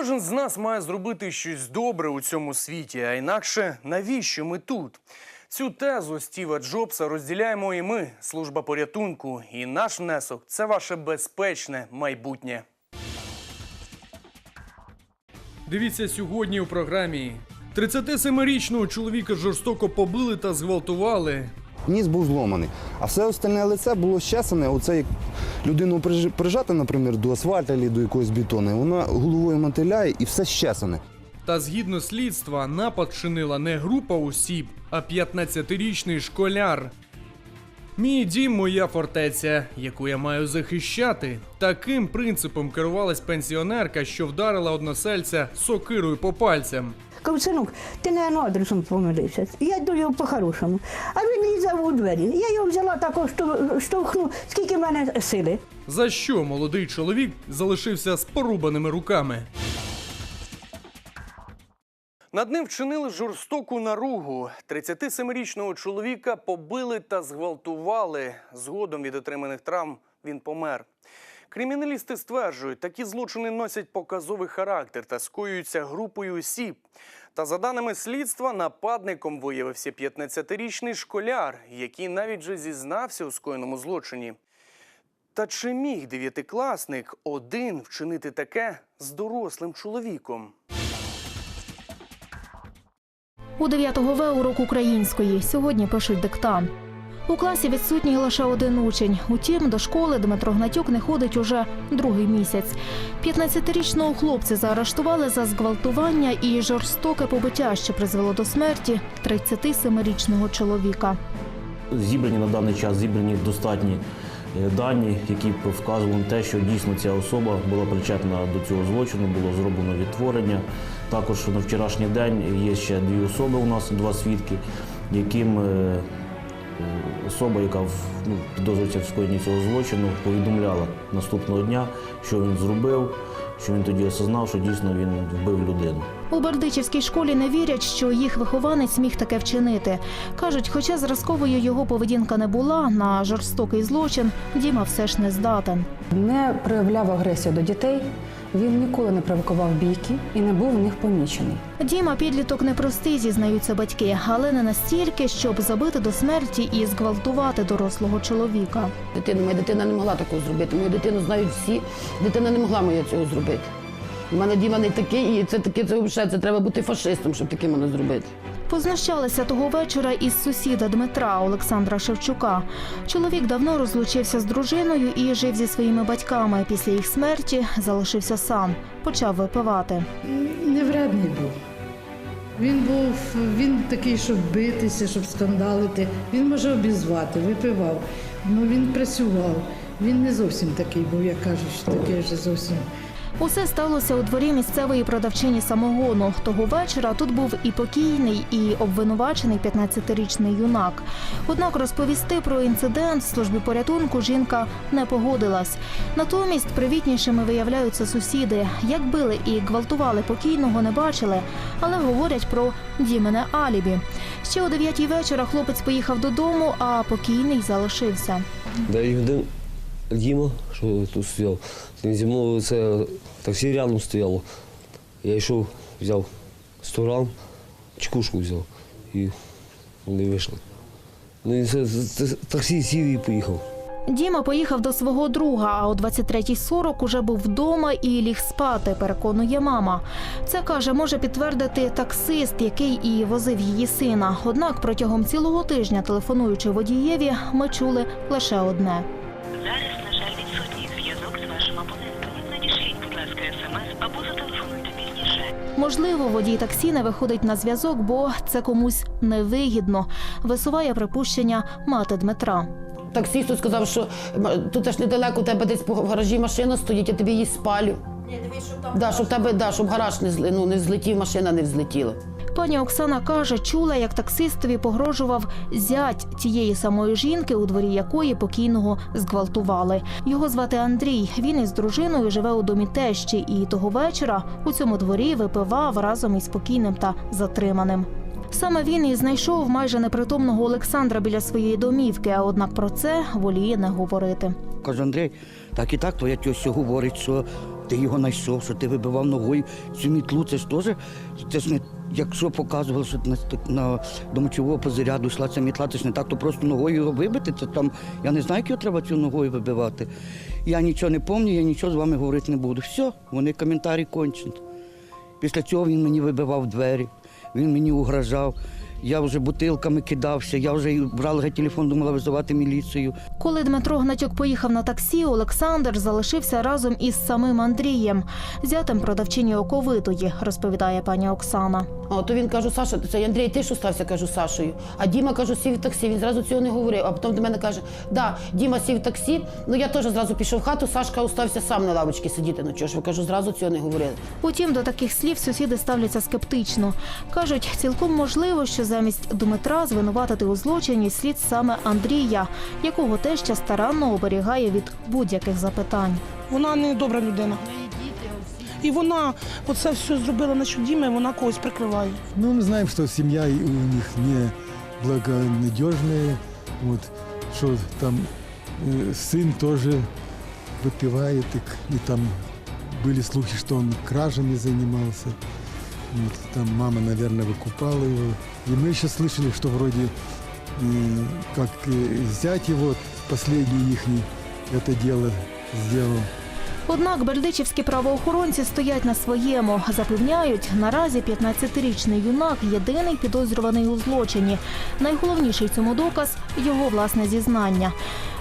Кожен з нас має зробити щось добре у цьому світі, а інакше навіщо ми тут? Цю тезу Стіва Джобса розділяємо і ми, служба порятунку, і наш внесок це ваше безпечне майбутнє. Дивіться сьогодні у програмі. 37-річного чоловіка жорстоко побили та зґвалтували. Ніс був зломаний, а все остальне лице було щесане. Оце як людину приж- прижати, наприклад, до асфальту або до якогось бетону, вона головою мотиляє і все щесане. Та згідно слідства, напад чинила не група осіб, а 15-річний школяр. Мій дім моя фортеця, яку я маю захищати. Таким принципом керувалась пенсіонерка, що вдарила односельця сокирою по пальцям. Кажу, синок, ти не адресом помилився. Я до його по-хорошому. А він лізав у двері. Я його взяла також, штовхну, скільки в мене сили. За що молодий чоловік залишився з порубаними руками? Над ним вчинили жорстоку наругу. 37-річного чоловіка побили та зґвалтували. Згодом від отриманих травм він помер. Криміналісти стверджують, такі злочини носять показовий характер та скоюються групою осіб. Та за даними слідства, нападником виявився 15-річний школяр, який навіть вже зізнався у скоєному злочині. Та чи міг дев'ятикласник один вчинити таке з дорослим чоловіком? У 9 В урок української. Сьогодні пишуть диктант. У класі відсутній лише один учень. Утім, до школи Дмитро Гнатюк не ходить уже другий місяць. 15-річного хлопця заарештували за зґвалтування і жорстоке побиття, що призвело до смерті 37-річного чоловіка. Зібрані на даний час зібрані достатні е, дані, які б вказували на те, що дійсно ця особа була причетна до цього злочину, було зроблено відтворення. Також на вчорашній день є ще дві особи у нас, два свідки, яким е, особа, яка в- ну, підозрюється в скоєнні цього злочину, повідомляла наступного дня, що він зробив, що він тоді осознав, що дійсно він вбив людину. У Бердичівській школі не вірять, що їх вихованець міг таке вчинити. Кажуть, хоча зразковою його поведінка не була, на жорстокий злочин Діма все ж не здатен. не проявляв агресію до дітей, він ніколи не провокував бійки і не був в них помічений. Діма підліток непростий, зізнаються батьки, але не настільки, щоб забити до смерті і зґвалтувати дорослого чоловіка. Дитину, моя дитина не могла такого зробити. Мою дитину знають всі. Дитина не могла моя цього зробити. У мене Діма не такий, і це таке, це взагалі, це треба бути фашистом, щоб таке мене зробити. Познущалися того вечора із сусіда Дмитра Олександра Шевчука. Чоловік давно розлучився з дружиною і жив зі своїми батьками. Після їх смерті залишився сам, почав випивати. не вредний був. Він був він такий, щоб битися, щоб скандалити. Він може обізвати, випивав. Ну він працював. Він не зовсім такий був, як кажуть, такий вже зовсім. Усе сталося у дворі місцевої продавчині самогону. Того вечора тут був і покійний, і обвинувачений 15-річний юнак. Однак розповісти про інцидент в службі порятунку жінка не погодилась. Натомість привітнішими виявляються сусіди. Як били і гвалтували покійного, не бачили, але говорять про дімене алібі. Ще о 9 вечора хлопець поїхав додому, а покійний залишився. Дев'ять годин Діма, що тут стояв, зі мною це таксі рядом стояло. Я йшов, взяв 100 грам, чекушку взяв і вони вийшли. Ну і це, це таксі сів і поїхав. Діма поїхав до свого друга, а о 23.40 уже був вдома і ліг спати, переконує мама. Це каже, може підтвердити таксист, який і возив її сина. Однак протягом цілого тижня, телефонуючи водієві, ми чули лише одне. Можливо, водій таксі не виходить на зв'язок, бо це комусь невигідно. Висуває припущення мати Дмитра. Таксісту сказав, що м, тут аж недалеко у тебе десь по гаражі машина стоїть, я тобі її спалю. Да, щоб тебе, да, щоб гараж не, зли- ну, не взлетів, машина не взлетіла. Пані Оксана каже, чула, як таксистові погрожував зять тієї самої жінки, у дворі якої покійного зґвалтували. Його звати Андрій. Він із дружиною живе у домі тещі, і того вечора у цьому дворі випивав разом із покійним та затриманим. Саме він і знайшов майже непритомного Олександра біля своєї домівки. А однак про це воліє не говорити. Каже, Андрій, так і так твоя тьося говорить, що ти його знайшов, що ти вибивав ногою цю мітлу. Це ж теж, це ж не якщо показували, що на, на до мочового йшла ця мітла, це ж не так, то просто ногою його вибити. Це там, я не знаю, як його треба цю ногою вибивати. Я нічого не пам'ятаю, я нічого з вами говорити не буду. Все, вони коментарі кончені. Після цього він мені вибивав двері, він мені угрожав. Я вже бутилками кидався, я вже брала телефон, думала визивати міліцію. Коли Дмитро Гнатюк поїхав на таксі, Олександр залишився разом із самим Андрієм, зятем продавчині оковитої, розповідає пані Оксана. А то він кажу, Саша, це Андрій, ти що стався, кажу, Сашою. А Діма кажу, сів в таксі. Він зразу цього не говорив. А потім до мене каже: да, Діма сів в таксі. Ну я теж зразу пішов в хату. Сашка остався сам на лавочці сидіти. Ну чого ж ви кажу, зразу цього не говорили. Утім, до таких слів сусіди ставляться скептично. Кажуть, цілком можливо, що замість Дмитра звинуватити у злочині слід саме Андрія, якого теща старанно оберігає від будь-яких запитань. Вона не добра людина. І вона оце все зробила на Діми, вона когось прикриває. Ну, мы знаем, что семья и у них не благонадежная, вот, что там э, сын тоже выпивает, и, к- и там были слухи, что он кражами занимался. Вот, там мама, наверное, выкупала его. И мы еще слышали, что вроде э, как э, зять его, последний их это дело сделал. Однак бердичівські правоохоронці стоять на своєму. Запевняють, наразі 15-річний юнак єдиний підозрюваний у злочині. Найголовніший цьому доказ його власне зізнання.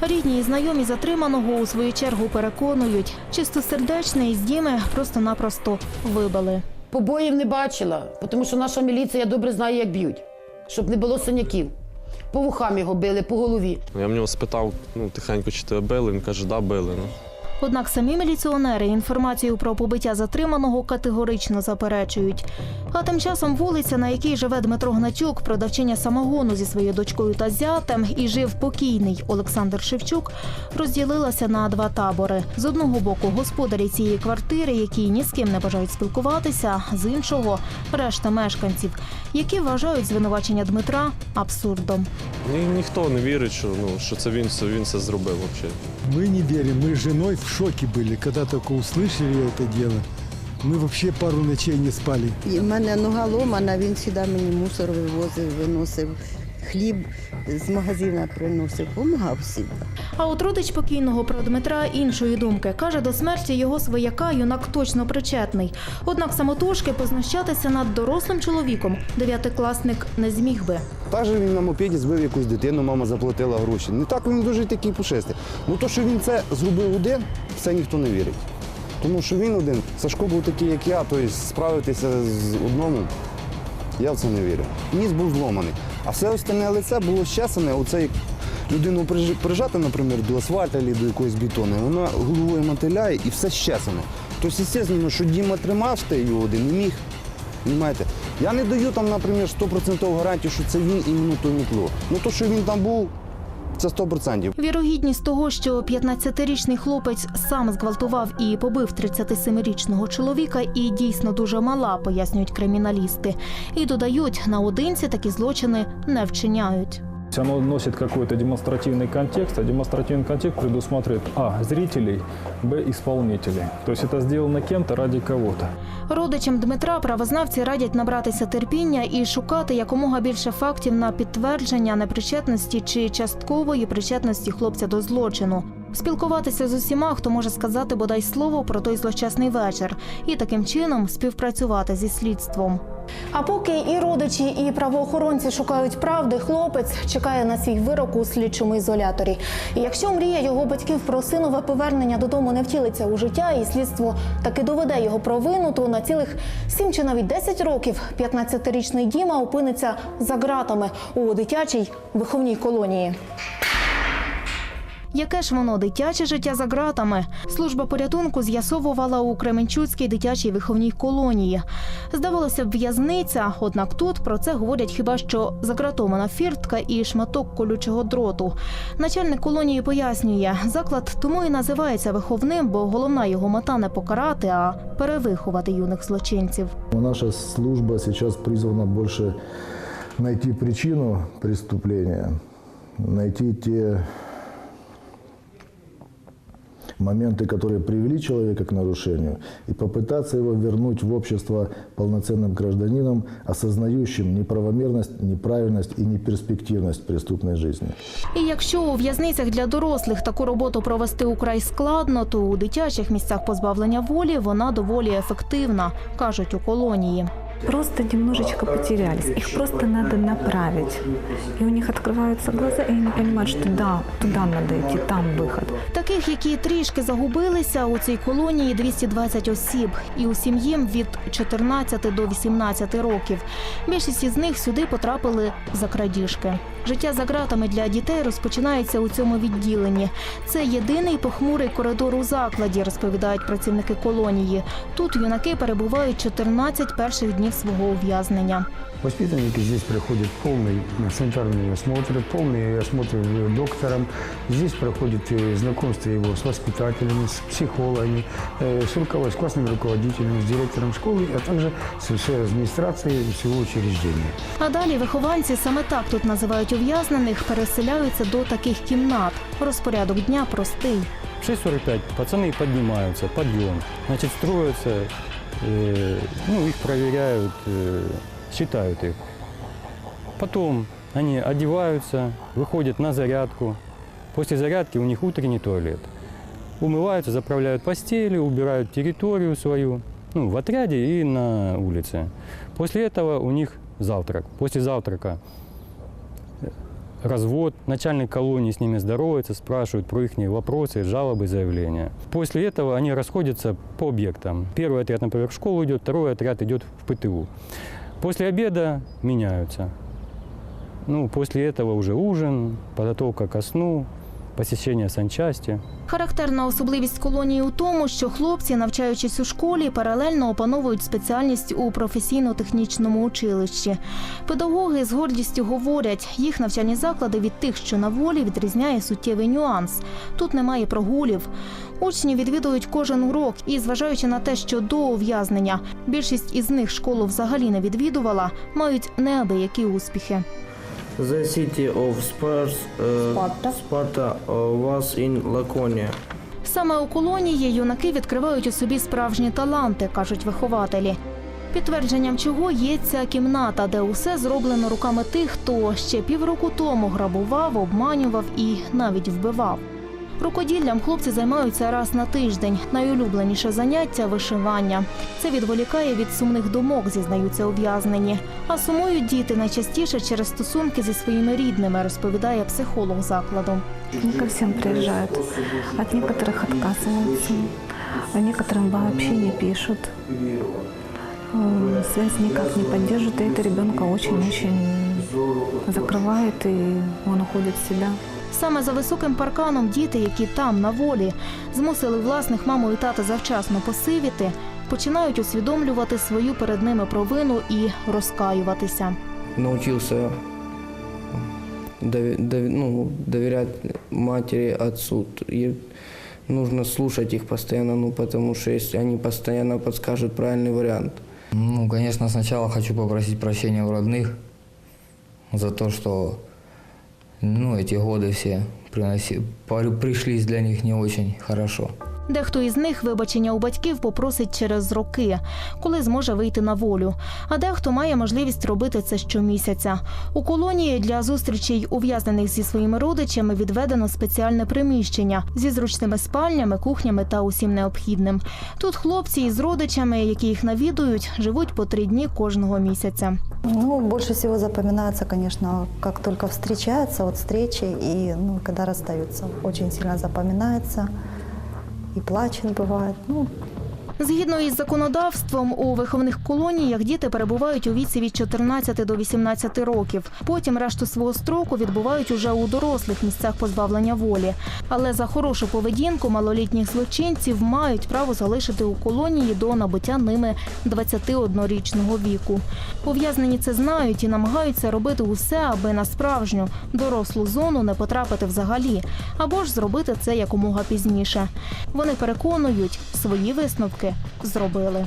Рідні і знайомі затриманого у свою чергу переконують, чистосердечний з Діми просто-напросто вибили. Побоїв не бачила, тому що наша міліція добре знає, як б'ють, щоб не було синяків. По вухам його били, по голові. Я в нього спитав, ну, тихенько, чи тебе били. Він каже, да, били. Ну. Однак самі міліціонери інформацію про побиття затриманого категорично заперечують. А тим часом вулиця, на якій живе Дмитро Гнатюк, продавчиня самогону зі своєю дочкою та зятем, і жив покійний Олександр Шевчук, розділилася на два табори. З одного боку господарі цієї квартири, які ні з ким не бажають спілкуватися, з іншого решта мешканців, які вважають звинувачення Дмитра абсурдом. Ні, ніхто не вірить, що, ну, що це він, він це зробив взагалі. Мы не верим, мы с женой в шоке были, когда только услышали это дело. Мы вообще пару ночей не спали. І в мене нога ломана, він сюди мені мусор вивозив, виносив, хліб з магазина приносив, помагав всім. А от родич покійного про Дмитра іншої думки каже, до смерті його свояка юнак точно причетний. Однак самотужки познущатися над дорослим чоловіком дев'ятикласник не зміг би. Та же він на мопеді збив якусь дитину, мама заплатила гроші. Не так він дуже такий пушистий. Ну то, що він це зробив один, це ніхто не вірить. Тому що він один, Сашко був такий, як я, тобто справитися з одному, я в це не вірю. Ніс був зломаний. А все остальне лице було щесане, оце як людину приж- прижати, наприклад, до асфальта або до якоїсь бетону, вона головою мотиляє і все щесане. Тобто, звісно, що Діма тримав його один, не міг. Понимаєте? Я не даю там, наприклад, 100% гарантію, що це він іменно то мітло. Ну то, що він там був, це 100%. Вірогідність того, що 15-річний хлопець сам зґвалтував і побив 37-річного чоловіка, і дійсно дуже мала, пояснюють криміналісти. І додають, наодинці такі злочини не вчиняють Оно носит какой-то демонстративный контекст, а демонстративный контекст предусматривает а. зрителей, б. исполнителей. То есть это сделано кем-то ради кого-то. Родичам Дмитра правознавці радять набратися терпіння і шукати якомога більше фактів на підтвердження непричетності чи часткової причетності хлопця до злочину. Спілкуватися з усіма, хто може сказати бодай слово про той злочасний вечір, і таким чином співпрацювати зі слідством. А поки і родичі, і правоохоронці шукають правди, хлопець чекає на свій вирок у слідчому ізоляторі. І якщо мрія його батьків про синове повернення додому не втілиться у життя, і слідство таки доведе його провину, то на цілих 7 чи навіть 10 років 15-річний Діма опиниться за ґратами у дитячій виховній колонії. Яке ж воно дитяче життя за ґратами? Служба порятунку з'ясовувала у Кременчуцькій дитячій виховній колонії. Здавалося б, в'язниця, однак тут про це говорять хіба що загратована фіртка і шматок колючого дроту. Начальник колонії пояснює, заклад тому і називається виховним, бо головна його мета не покарати, а перевиховати юних злочинців. Наша служба сейчас призвана больше найти причину преступления, найти те моменты, которые привели человека к нарушению, и попытаться его вернуть в общество полноценным гражданином, осознающим неправомерность, неправильность и неперспективность преступной жизни. І якщо у в'язницях для дорослих таку роботу провести украй складно, то у дитячих місцях позбавлення волі вона доволі ефективна, кажуть у колонії. Просто немножечко потерялись. Их просто надо направить. И у них открываются глаза, и они понимают, что да, туда надо идти, там выход. Таких, які трішки загубилися, у цій колонії 220 осіб, і усім їм від 14 до 18 років. Більшість із них сюди потрапили за крадіжки. Життя за ґратами для дітей розпочинається у цьому відділенні. Це єдиний похмурий коридор у закладі, розповідають працівники колонії. Тут юнаки перебувають 14 перших днів свого ув'язнення. Воспитанники здесь проходят полный санитарный осмотр, полный осмотр доктором. Здесь проходит э, знакомство его с воспитателями, с психологами, э, с, руковод... с классными руководителями, с директором школы, а также с, с администрацией всего учреждения. А далі вихованці саме так тут називають ув'язнених, переселяються до таких кімнат. Розпорядок дня простий. В 6.45 пацаны поднимаются, подъем. Значит, строятся, э, ну, их проверяют, э, считают их. Потом они одеваются, выходят на зарядку. После зарядки у них утренний туалет. Умываются, заправляют постели, убирают территорию свою, ну, в отряде и на улице. После этого у них завтрак. После завтрака развод. Начальник колонии с ними здоровается, спрашивает про их вопросы, жалобы, заявления. После этого они расходятся по объектам. Первый отряд, например, в школу идет, второй отряд идет в ПТУ. После обеда меняются. Ну, после этого уже ужин, подготовка ко сну, посещение санчасти. Характерна особливість колонії у тому, що хлопці, навчаючись у школі, паралельно опановують спеціальність у професійно-технічному училищі. Педагоги з гордістю говорять, їх навчальні заклади від тих, що на волі, відрізняє суттєвий нюанс. Тут немає прогулів. Учні відвідують кожен урок і, зважаючи на те, що до ув'язнення більшість із них школу взагалі не відвідувала, мають неабиякі успіхи. The city of Spurs, uh, Sparta uh, was in Laconia. Саме у колонії юнаки відкривають у собі справжні таланти, кажуть вихователі. Підтвердженням чого є ця кімната, де усе зроблено руками тих, хто ще півроку тому грабував, обманював і навіть вбивав. Рукоділлям хлопці займаються раз на тиждень. Найулюбленіше заняття вишивання. Це відволікає від сумних думок, зізнаються ув'язнені. А сумують діти найчастіше через стосунки зі своїми рідними, розповідає психолог закладу. Не ко всем приезжают. От некоторых отказываются. А некоторым вообще не пишут. М, Связь никак не поддерживают, и это ребенка очень-очень закрывает, и он уходит в себя. Саме за високим парканом діти, які там на волі, змусили власних маму і тата завчасно посивіти, починають усвідомлювати свою перед ними провину і розкаюватися. Дови- ну, доверять матери, отцу. Нужно слушать их постоянно, ну, потому что если они постоянно подскажут правильный вариант. Ну, конечно, сначала хочу попросить прощения у родных за то, что ну, эти годы все приноси, пори- пришлись для них не очень хорошо. Дехто із них вибачення у батьків попросить через роки, коли зможе вийти на волю. А дехто має можливість робити це щомісяця. У колонії для зустрічей ув'язнених зі своїми родичами відведено спеціальне приміщення зі зручними спальнями, кухнями та усім необхідним. Тут хлопці із родичами, які їх навідують, живуть по три дні кожного місяця. Ну, больше всего запоминается, конечно, как только встречаются, вот встречи и ну, когда расстаются. Очень сильно запоминается. И плачет бывает. Ну, Згідно із законодавством, у виховних колоніях діти перебувають у віці від 14 до 18 років. Потім решту свого строку відбувають уже у дорослих місцях позбавлення волі. Але за хорошу поведінку малолітніх злочинців мають право залишити у колонії до набуття ними 21-річного віку. Ув'язнені це знають і намагаються робити усе, аби на справжню дорослу зону не потрапити взагалі, або ж зробити це якомога пізніше. Вони переконують, свої висновки зробили.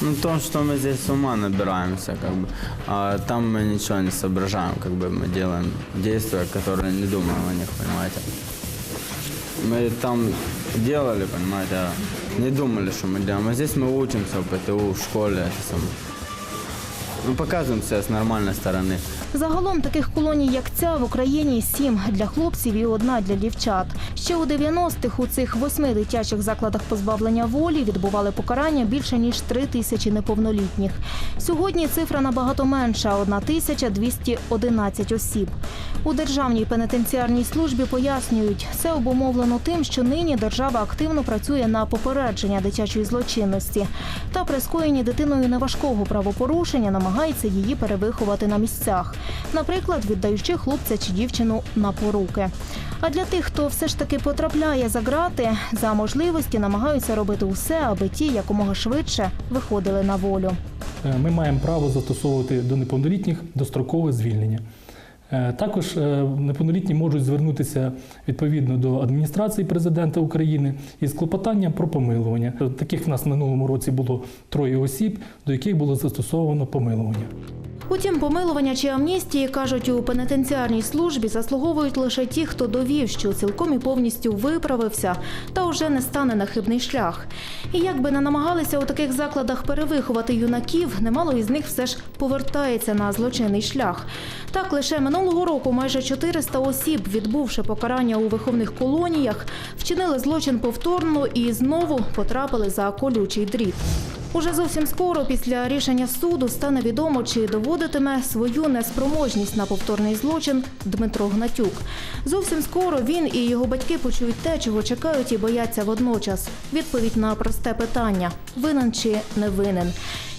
Ну, в том, что мы здесь с ума набираемся, как бы. А там мы ничего не соображаем, как бы мы делаем действия, которые не думаем о них, понимаете. Мы там делали, понимаете, а не думали, что мы делаем. А здесь мы учимся в ПТУ, в школе. это самое. Ну, показываем себя с нормальной стороны. Загалом таких колоній, як ця, в Україні сім для хлопців і одна для дівчат. Ще у 90-х у цих восьми дитячих закладах позбавлення волі відбували покарання більше ніж три тисячі неповнолітніх. Сьогодні цифра набагато менша 1211 осіб. У державній пенітенціарній службі пояснюють, це обумовлено тим, що нині держава активно працює на попередження дитячої злочинності та при скоєнні дитиною неважкого правопорушення намагається її перевиховати на місцях, наприклад, віддаючи хлопця чи дівчину на поруки. А для тих, хто все ж таки потрапляє за грати, за можливості намагаються робити усе, аби ті якомога швидше виходили на волю. Е, Ми маємо право застосовувати до неповнолітніх дострокове звільнення. Е, Також е, неповнолітні можуть звернутися відповідно до адміністрації президента України із клопотанням про помилування. Таких в нас минулому році було троє осіб, до яких було застосовано помилування. Утім, помилування чи амністії, кажуть, у пенітенціарній службі заслуговують лише ті, хто довів, що цілком і повністю виправився та уже не стане на хибний шлях. І як би не намагалися у таких закладах перевиховати юнаків, немало із них все ж повертається на злочинний шлях. Так, лише минулого року майже 400 осіб, відбувши покарання у виховних колоніях, вчинили злочин повторно і знову потрапили за колючий дріт. Уже зовсім скоро після рішення суду стане відомо, чи доводитиме свою неспроможність на повторний злочин Дмитро Гнатюк. Зовсім скоро він і його батьки почують те, чого чекають і бояться водночас. Відповідь на просте питання: винен чи не винен.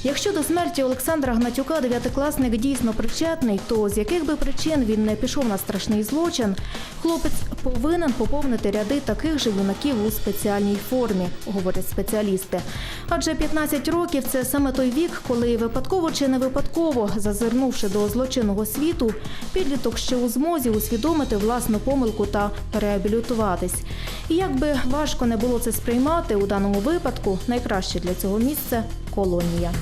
Якщо до смерті Олександра Гнатюка дев'ятикласник дійсно причетний, то з яких би причин він не пішов на страшний злочин, хлопець повинен поповнити ряди таких же юнаків у спеціальній формі, говорять спеціалісти. Адже 15 років це саме той вік, коли випадково чи не випадково, зазирнувши до злочинного світу, підліток ще у змозі усвідомити власну помилку та реабілітуватись. І як би важко не було це сприймати, у даному випадку найкраще для цього місце колонія.